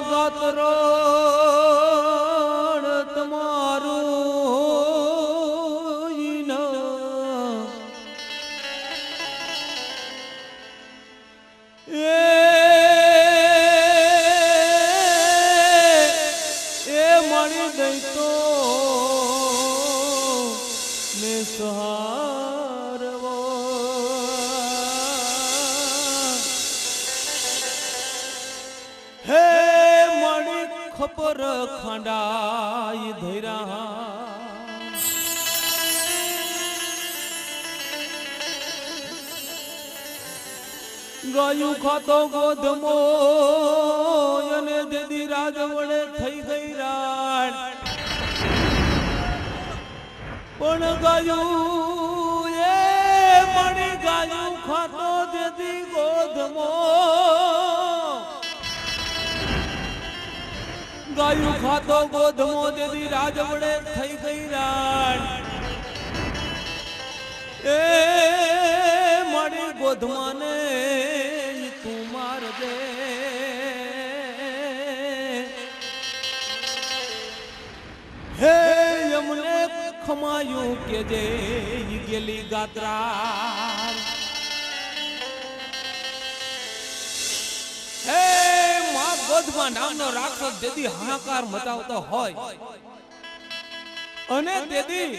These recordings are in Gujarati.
ઓને માં ગાતરો તમારું એ એ મળી દઈ તો ને સહારવો ખબર ખંડાઈ ધૈરા ગયું ખાતો ગોધમો અને દેદી રાજ વડે થઈ ગઈ રાણ પણ ગયું એ મણી ગાયું ખાતો દેદી ગોધમો. ગાયું ખાતો ગોધમો દેદી રાજ વડે થઈ ગઈ રાણ. એ મારી ગોધમાને તું મારજે. હે યમને ખમાયું કે જે ગેલી ગાત્રા હે માં ગોધમા નામનો રાક્ષસ જેદી હાહાકાર મચાવતો હોય. અને તેદી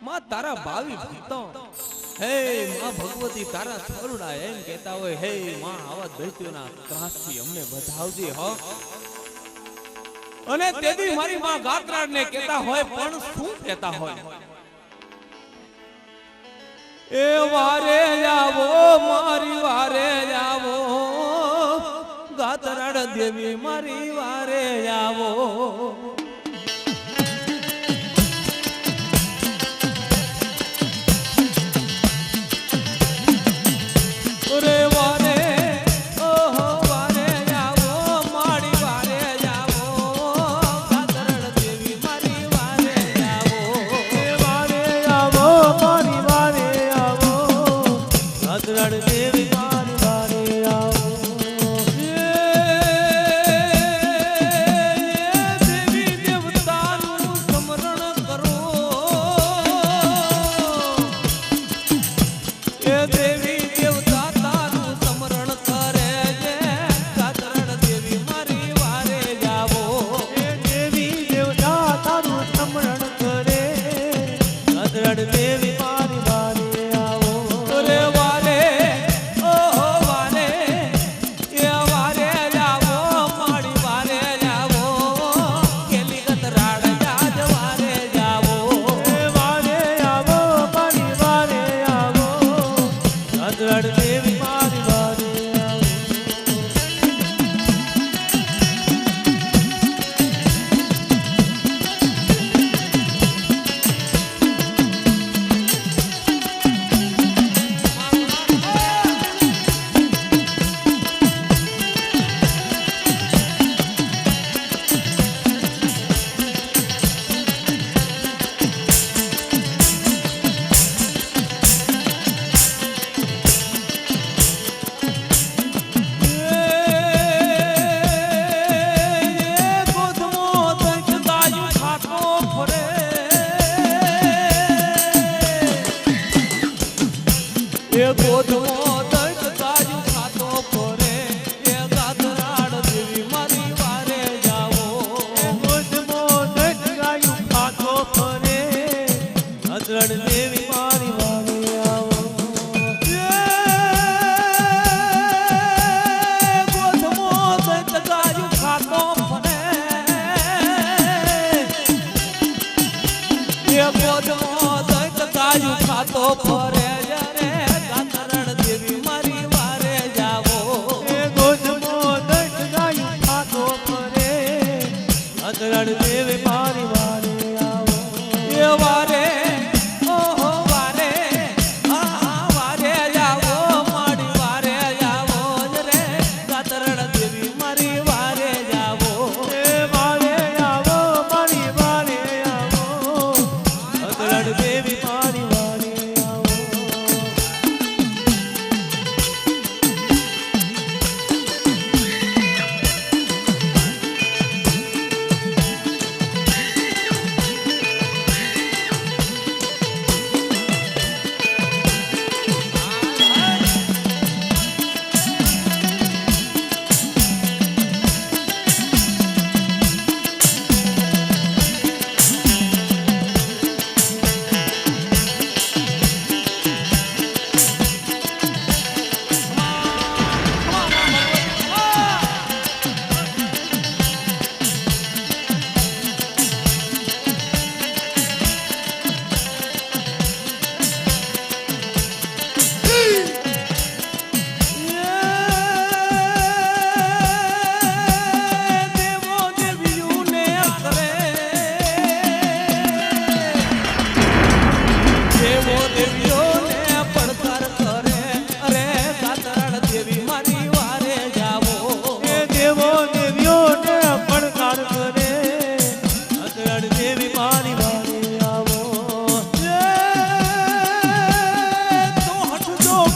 માં તારા ભાવિ ભક્તો. હે માં ભગવતી, તારા થોરડા એમ કહેતા હોય, હે માં, આવા દૈત્યોના ત્રાસથી અમને બધાવજે હો. અને તેથી મારી માં ગાત્રાને કહેતા હોય, પણ શું કહેતા હોય? એ વારે આવો, મારી વારે આવો. ગાતરાડ દેવી મારી વારે આવો. દેવી રાતરાડ દેવી મારી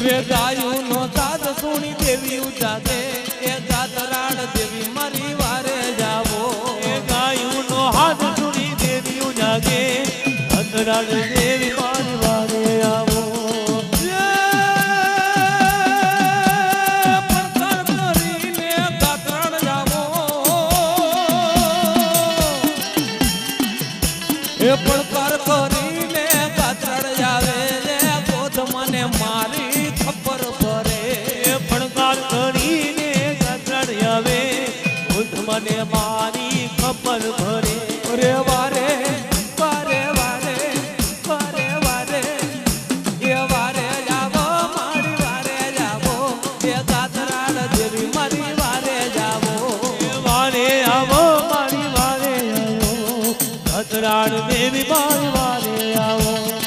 રે ગાયું નો સાદ સુણી દેવી ઉજાગે એ ગાતરાડ દેવી મારી વારે જાવો. એ ગાયું નો હાથ સુણી દેવી ઉજાગે. રાતરાણી આવે બુદ્ધ મને મારી ખબર ભરે. રે વારે વારે વારે વારે વારે. એ વારે જાવો મારી વારે જાવો. એ ગાતરાડ દેવી મારી વારે જાવો. વારે આવો મારી વારે આવો. ગતરાડ દેવી મારી વારે આવો.